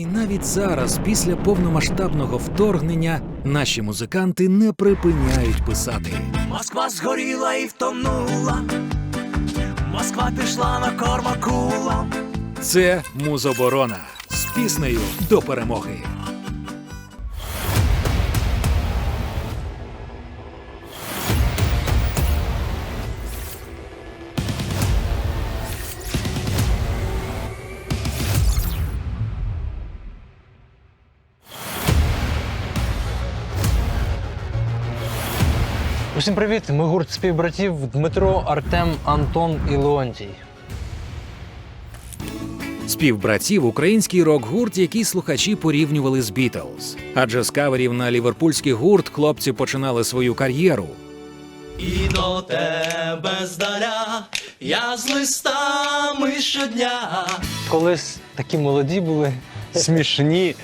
І навіть зараз, після повномасштабного вторгнення, наші музиканти не припиняють писати. Москва згоріла і втонула. Москва пішла на кормакула. Це музоборона з піснею до перемоги. Усім привіт! Ми гурт співбратів Дмитро, Артем, Антон і Леонтій. Співбратів український рок-гурт, який слухачі порівнювали з Бітлз. Адже з каверів на ліверпульський гурт хлопці починали свою кар'єру. І до тебе здаля, я з листами щодня. Колись такі молоді були, смішні.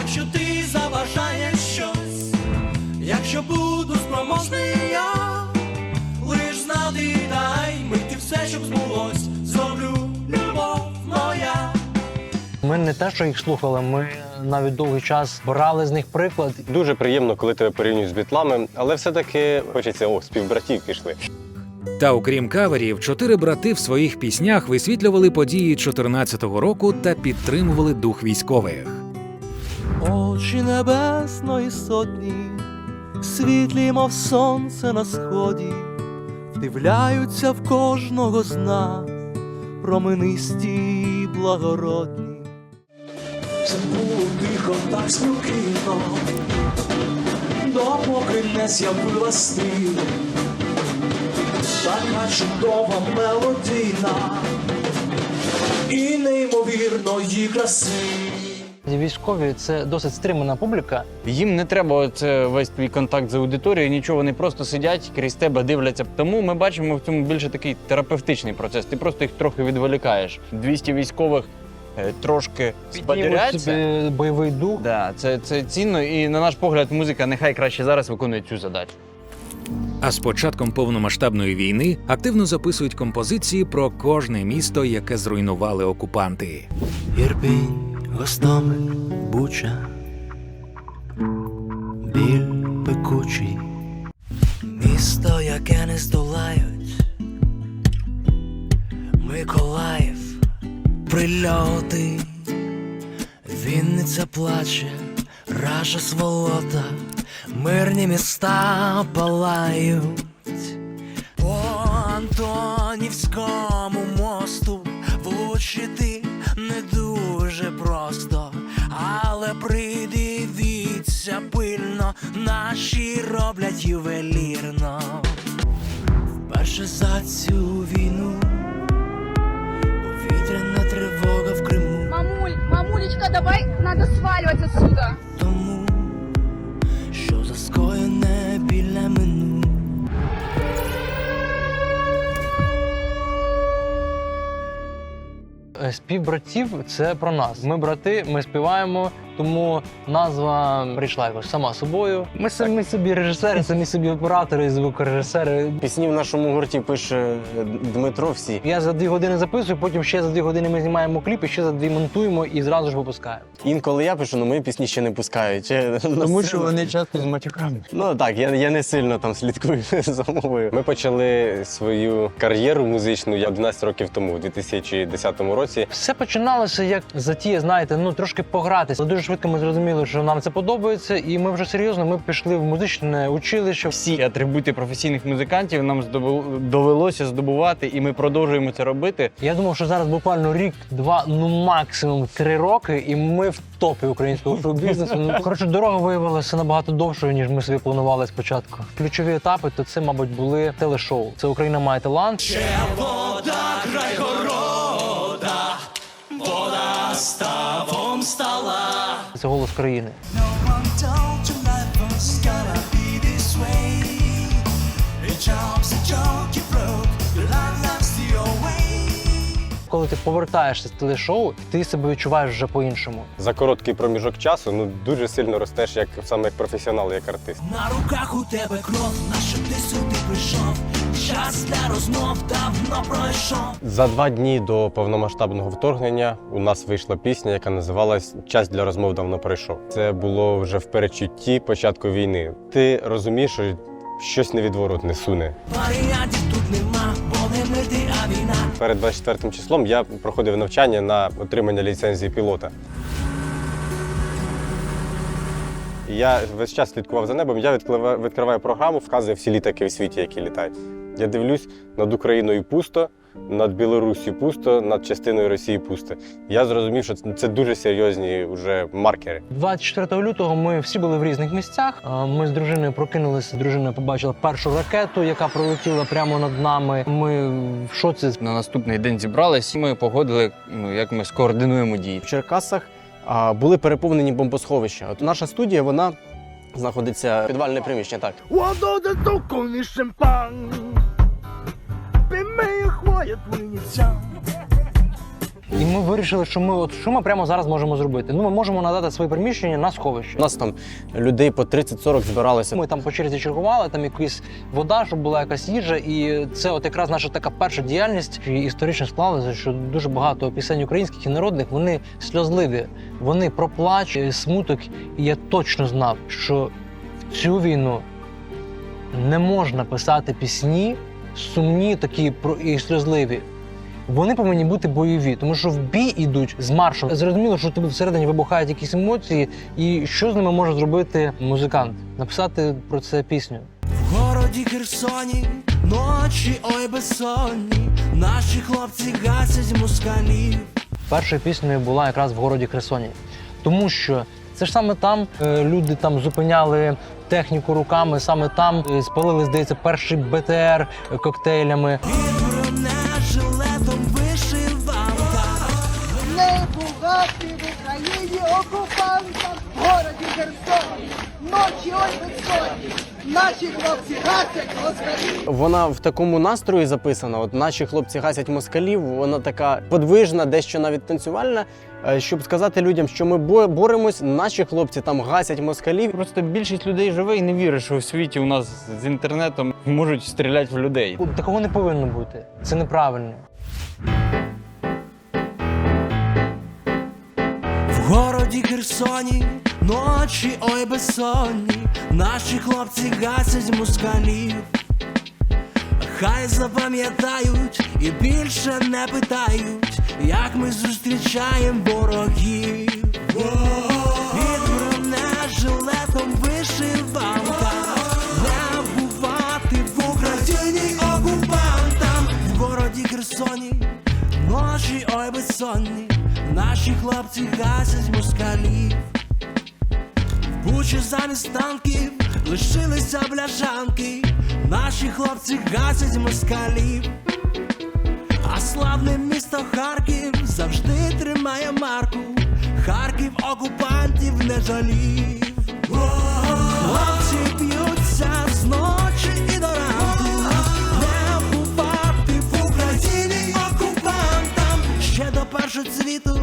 Якщо ти заважаєш щось, якщо буду спроможний все, зроблю любов моя. Ми не те, що їх слухали, ми навіть довгий час брали з них приклад. Дуже приємно, коли тебе порівнюють з бітлами, але все-таки хочеться о, співбратів пішли. Та окрім каверів, чотири брати в своїх піснях висвітлювали події 14-го року та підтримували дух військових. Очі небесної сотні, світлі, мов сонце на сході, вдивляються в кожного з нас, променисті й благородні. Це було тихо, так спокійно, допоки не з'явилась ти, така чудова мелодійна і неймовірної краси. Військові це досить стримана публіка. Їм не треба оце весь твій контакт з аудиторією, нічого, вони просто сидять крізь тебе дивляться. Тому ми бачимо в цьому більше такий терапевтичний процес. Ти просто їх трохи відволікаєш. 200 військових е, трошки Піднімуть собі бойовий дух. Да, це, це цінно, і на наш погляд, музика нехай краще зараз виконує цю задачу. А з початком повномасштабної війни активно записують композиції про кожне місто, яке зруйнували окупанти. Ірпінь, Гостомель, Буча, біль пекучий, місто, яке не здолають, Миколаїв, прильоти, Вінниця плаче, Раша сволота, мирні міста палають. По Антонівському просто, але придивіться пильно, наші роблять ювелірно. Вперше за цю війну повітряна тривога в Криму. Мамуль, мамулечка, давай, надо сваливать отсюда. Тому що за скоєне біль Співбратів це про нас. Ми брати, ми співаємо, тому назва прийшла якось сама собою. Ми самі собі режисери, самі собі оператори, звукорежисери. Пісні в нашому гурті пише Дмитро всі. Я за дві години записую, потім ще за дві години ми знімаємо кліп, і ще за дві монтуємо і зразу ж випускаємо. Інколи я пишу, але мої пісні ще не пускають. Чи- Тому що вони часто з матюками. Ну так, я, я не сильно там слідкую за мовою. Ми почали свою кар'єру музичну я 11 років тому, у 2010 році. Все починалося як затія, знаєте, ну трошки погратися. Дуже швидко ми зрозуміли, що нам це подобається, і ми вже серйозно ми пішли в музичне училище. Всі атрибути професійних музикантів нам здобу- довелося здобувати, і ми продовжуємо це робити. Я думав, що зараз буквально рік, два, ну максимум три роки, і ми в топі українського шоу-бізнесу. Ну коротше, дорога виявилася набагато довшою, ніж ми собі планували спочатку. Ключові етапи то це, мабуть, були телешоу. Це Україна має талант. Ще Вода край города, вода ставом стала. Це голос країни. Коли ти повертаєшся з телешоу, ти себе відчуваєш вже по-іншому. За короткий проміжок часу ну дуже сильно ростеш як саме як професіонал, як артист. На руках у тебе кров, нащо ти сюди прийшов? Час для розмов давно пройшов. За два дні до повномасштабного вторгнення у нас вийшла пісня, яка називалась Час для розмов давно пройшов. Це було вже в передчутті початку війни. Ти розумієш, що щось невідворотне суне. Варіантів тут нема, бо не мити, а війна. Перед 24 числом я проходив навчання на отримання ліцензії пілота. Я весь час слідкував за небом. Я відкриваю, програму, вказує всі літаки в світі, які літають. Я дивлюсь, над Україною пусто, над Білоруссю пусто, над частиною Росії пусто. Я зрозумів, що це це дуже серйозні вже маркери. 24 лютого ми всі були в різних місцях. Е, Ми з дружиною прокинулися. Дружина побачила першу ракету, яка пролетіла прямо над нами. Ми в шоці. На наступний день зібрались. Ми погодили, ну, як ми скоординуємо дії. в Черкасах а, були переповнені бомбосховища. От наша студія вона знаходиться підвальне приміщення. Так Хвоя твинця. І ми вирішили, що ми от що ми прямо зараз можемо зробити. Ну, ми можемо надати своє приміщення на сховище. у нас там людей по 30-40 збиралося. Ми там по черзі чергували, там якась вода, щоб була якась їжа, і це от якраз наша така перша діяльність. І історично склалося, що дуже багато пісень українських і народних вони сльозливі, вони про плач, е, смуток. І я точно знав, що в цю війну не можна писати пісні сумні, такі і сльозливі. Вони повинні бути бойові, тому що в бій ідуть з маршем. Зрозуміло, що тобі всередині вибухають якісь емоції, і що з ними може зробити музикант? Написати про це пісню. В городі Херсоні, ночі ой безсонні, наші хлопці гасять москалів. Першою піснею була якраз в городі Херсоні, тому що це ж саме там е, люди там зупиняли техніку руками, саме там е, спалили, здається, перший БТР коктейлями. Окупантам, в городі Херсоні, ночі ой безсонні, наші хлопці гасять москалі. Вона в такому настрої записана. От наші хлопці гасять москалів. Вона така подвижна, дещо навіть танцювальна. Е, Щоб сказати людям, що ми боремось, наші хлопці там гасять москалів. Просто більшість людей живе і не вірить, що у світі у нас з інтернетом можуть стріляти в людей. Такого не повинно бути. Це неправильно. В городі Херсоні, ночі ой безсонні, наші хлопці гасять москалів. Хай запам'ятають і більше не питають, як ми зустрічаємо ворогів. Під бронежилетом вишиванка, не бувати в Україні окупантам. В городі Херсоні, ночі ой безсонні, наші хлопці гасять москалів. Бучі замість танків лишилися бляшанки, наші хлопці гасять москалів. А славне місто Харків завжди тримає марку. Харків окупантів не жалів. Хлопці б'ються з ночі і до ранку. Не бувати в Україні окупантам. Ще до першого цвіту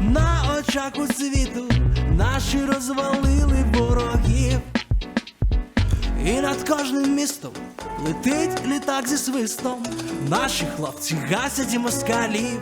на очах у світу наші розвалили ворогів. І над кожним містом летить літак зі свистом. Наші хлопці гасять і москалів.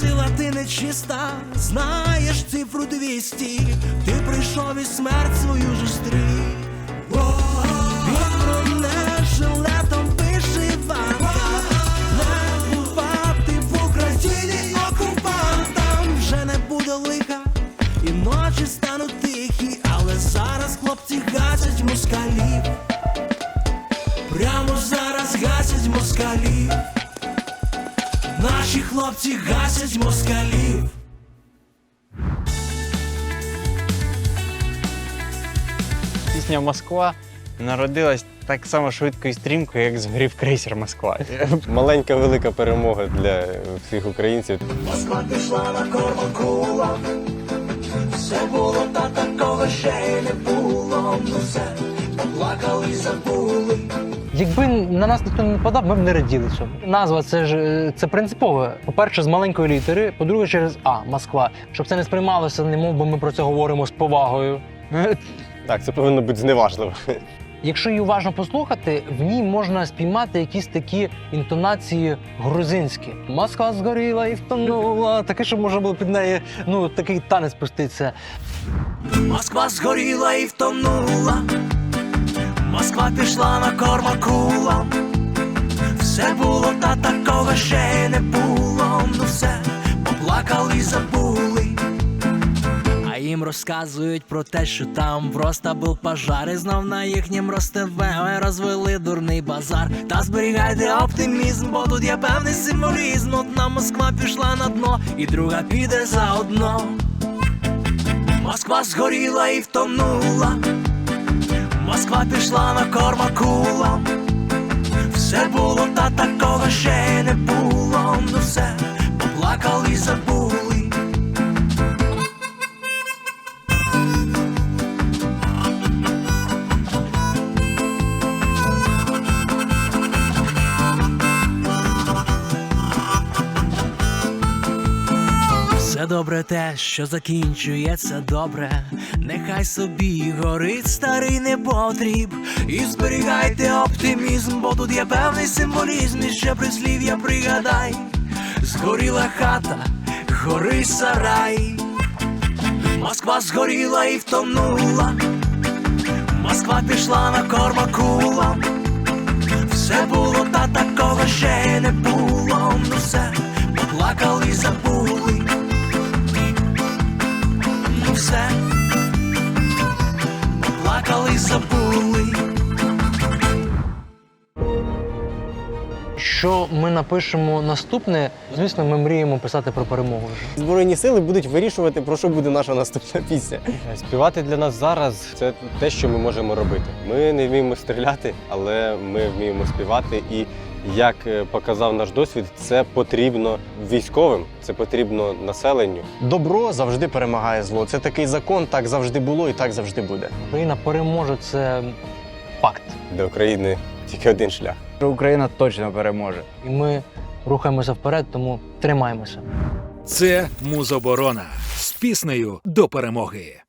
Сила ти нечиста, знаєш цифру 200 Ти прийшов і смерть свою. Під Пісня Москва народилась так само швидко і стрімко, як згорів крейсер Москва. Маленька велика перемога для всіх українців. Москва пішла на кормакула. Все було та такого ще й не було. Ну все, поплакали забули. Якби на нас ніхто не нападав, ми б не раділи цьому. Назва це ж е, це принципове. По-перше, з маленької літери, по-друге, через А Москва. Щоб це не сприймалося, не мов би ми про це говоримо з повагою. Так, це повинно бути зневажливо. Якщо її уважно послухати, в ній можна спіймати якісь такі інтонації грузинські. Москва згоріла і втонула. Таке, що можна було під неї ну такий танець пуститися. Москва згоріла і втонула. Москва пішла на кормакула. Все було, та такого ще не було. Ну все, поплакали, забули. Їм розказують про те, що там просто був пожар, і знов на їхнім ростеве розвели дурний базар. Та зберігайте оптимізм, бо тут є певний символізм. Одна Москва пішла на дно, і друга піде заодно. Москва згоріла і втонула. Москва пішла на кормакула. Все було, та такого ще не було. Ну все, поплакали і забули. Добре те, що закінчується добре. Нехай собі горить старий непотріб. І зберігайте оптимізм, бо тут є певний символізм, і ще прислів'я пригадай. Згоріла хата, гори сарай. Москва згоріла і втонула. Москва пішла на кормакула. Все було, та такого ще не було. Ну все, поплакали забули. Все, поплакали і забули. Що ми напишемо наступне? Звісно, ми мріємо писати про перемогу вже. Збройні сили будуть вирішувати, про що буде наша наступна пісня. Співати для нас зараз це те, що ми можемо робити. Ми не вміємо стріляти, але ми вміємо співати. І як е, показав наш досвід, це потрібно військовим, це потрібно населенню. Добро завжди перемагає зло. Це такий закон, так завжди було і так завжди буде. Україна переможе це факт. Для України тільки один шлях. Україна точно переможе. І ми рухаємося вперед, тому тримаємося. Це Музоборона з піснею до перемоги.